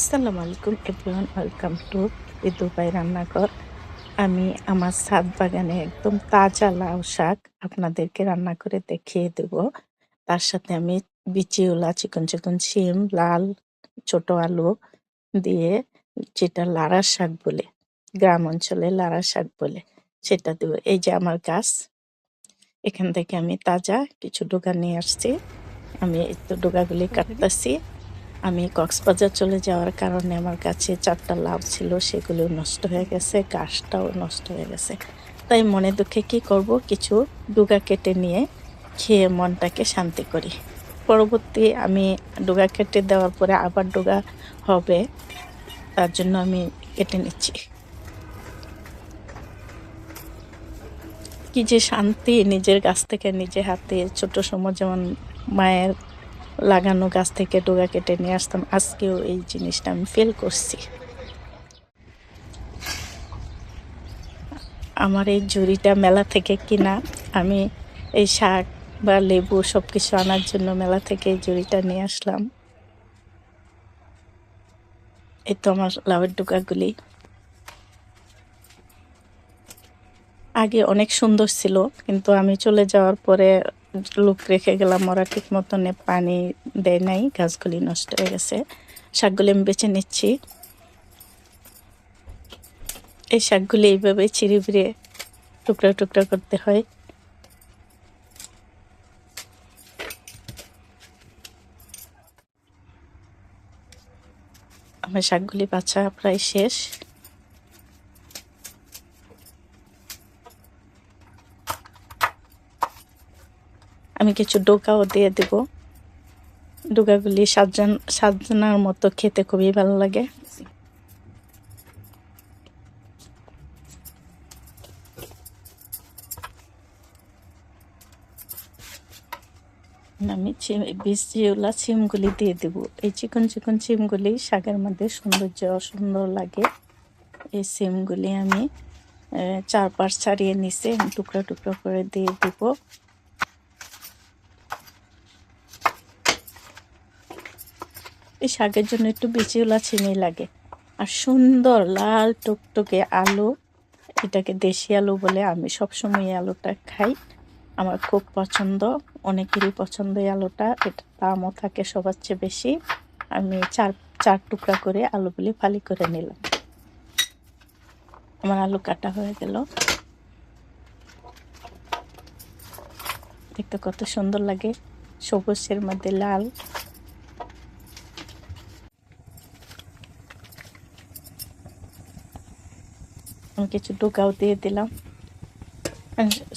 আসসালামু আলাইকুম everyone welcome to Dubai রান্নাঘর। আমি আমার ছাদ বাগানে একদম তাজা লাউ শাক আপনাদেরকে রান্না করে দেখিয়ে দেব। তার সাথে আমি বিচিওলা চিকন চিকন শিম লাল ছোট আলু দিয়ে যেটা লাড়া শাক বলে গ্রাম অঞ্চলে লাড়া শাক বলে সেটা দেবো। এই যে আমার গাছ এখান থেকে আমি তাজা কিছু ডোগা নিয়ে আসছি। আমি এই তো ডোগাগুলি কাটতেছি। আমি কক্সবাজার চলে যাওয়ার কারণে আমার কাছে চারটা লাভ ছিল, সেগুলো নষ্ট হয়ে গেছে গাছটাও নষ্ট হয়ে গেছে। তাই মনে দুঃখে কি করব? কিছু ডুগা কেটে নিয়ে খেয়ে মনটাকে শান্তি করি। পরবর্তী আমি ডুগা কেটে দেওয়ার পরে আবার ডুগা হবে, তার জন্য আমি কেটে নিচ্ছি। কি যে শান্তি নিজের গাছ থেকে নিজে হাতে, ছোট সময় যেমন মায়ের লাগানো গাছ থেকে ডোগা কেটে নিয়ে আসতাম। আজকেও এই জিনিসটা আমি ফেল করছি। আমার এই ঝুড়িটা মেলা থেকে কিনা, আমি এই শাক বা লেবু সব কিছু আনার জন্য মেলা থেকে এই ঝুড়িটা নিয়ে আসলাম। এই তো আমার লাভের ডোকাগুলি আগে অনেক সুন্দর ছিল, কিন্তু আমি চলে যাওয়ার পরে লোক রেখে গেলাম, ওরা ঠিক মতন পানি দেয় নাই, গাছগুলি নষ্ট হয়ে গেছে। শাকগুলি আমি বেছে নিচ্ছি। এই শাকগুলি এইভাবে চিড়ি বিড়ে টুকরা টুকরা করতে হয়। আমার শাকগুলি বাছা প্রায় শেষ। আমি কিছু ডোকাও দিয়ে দেব। ডোকাগুলি সাজান সাজানোর মতো খেতে খুবই ভালো লাগে। আমি বীজ যেগুলা সিমগুলি দিয়ে দেব। এই চিকন চিকন সিমগুলি শাকের মধ্যে সৌন্দর্য সুন্দর লাগে। এই সিমগুলি আমি চার পাঁচ ছাড়িয়ে নিচে টুকরা টুকরা করে দিয়ে দেবো। এই শাকের জন্য একটু বিচিওলা চিনি লাগে। আর সুন্দর লাল টুকটুকে আলু, এটাকে দেশি আলু বলে আমি সবসময় এই আলুটা খাই। আমার খুব পছন্দ, অনেকেরই পছন্দ এই আলুটা এটা দামও থাকে সবার চেয়ে বেশি। আমি চার চার টুকরা করে আলুগুলি ফালি করে নিলাম। আমার আলু কাটা হয়ে গেল। দেখতে কত সুন্দর লাগে। সবুজের মধ্যে লাল কিছু ডোকাও দিয়ে দিলাম।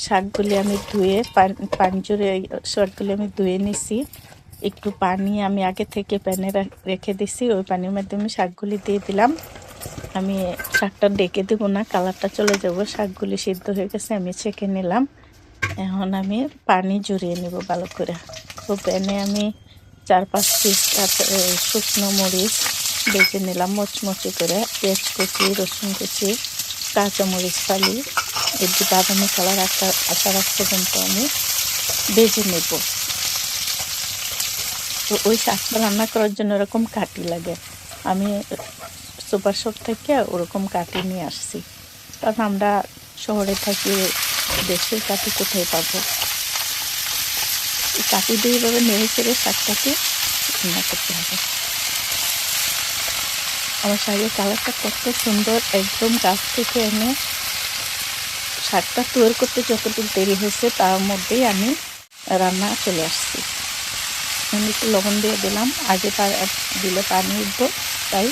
শাকগুলি আমি ধুয়ে, পানি জুড়ে শাকগুলি আমি ধুয়ে নিছি। একটু পানি আমি আগে থেকে প্যানে রেখে দিছি, ওই পানির মাধ্যমে শাকগুলি দিয়ে দিলাম। আমি শাকটা ডেকে দেবো না, কালারটা চলে যাব, শাকগুলি সিদ্ধ হয়ে গেছে, আমি ছেঁকে নিলাম। এখন আমি পানি জড়িয়ে নেব ভালো করে। তো প্যানে আমি চার পাঁচ পিস শুকনো মরিচ বেজে নিলাম, মচমচি করে পেঁয়াজ কুচি রসুন কুচি কাঁচামরিচ ফালি, এর বাদামি কালার আসা আসার আগ পর্যন্ত আমি বেজে নেব। তো ওই শাকটা রান্না করার জন্য এরকম কাটি লাগে। আমি সুপার শপ থেকে ওরকম কাটি নিয়ে আসছি। কারণ আমরা শহরে থাকি, দেশের কাটি কোথায় পাবো? কাটি দিয়ে এভাবে নেড়ে চেড়ে শাকটাকে রান্না করতে হবে। আমার শাড়ির কালারটা কত সুন্দর, একদম গাছ থেকে এনে শাকটা তৈরি করতে যতটুকু দেরি হয়েছে তার মধ্যেই আমি রান্না চলে আসছি। আমি একটু লবণ দিয়ে দিলাম, আগে তার দিলে পানি উঠবো, তাই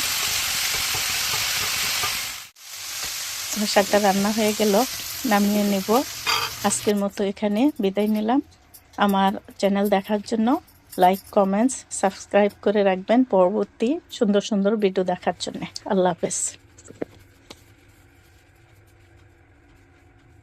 শাকটা রান্না হয়ে গেল, নামিয়ে নেব। আজকের মতো এখানে বিদায় নিলাম। আমার চ্যানেল দেখার জন্য লাইক কমেন্টস সাবস্ক্রাইব করে রাখবেন পরবর্তী সুন্দর সুন্দর ভিডিও দেখার জন্য। আল্লাহ হাফেজ।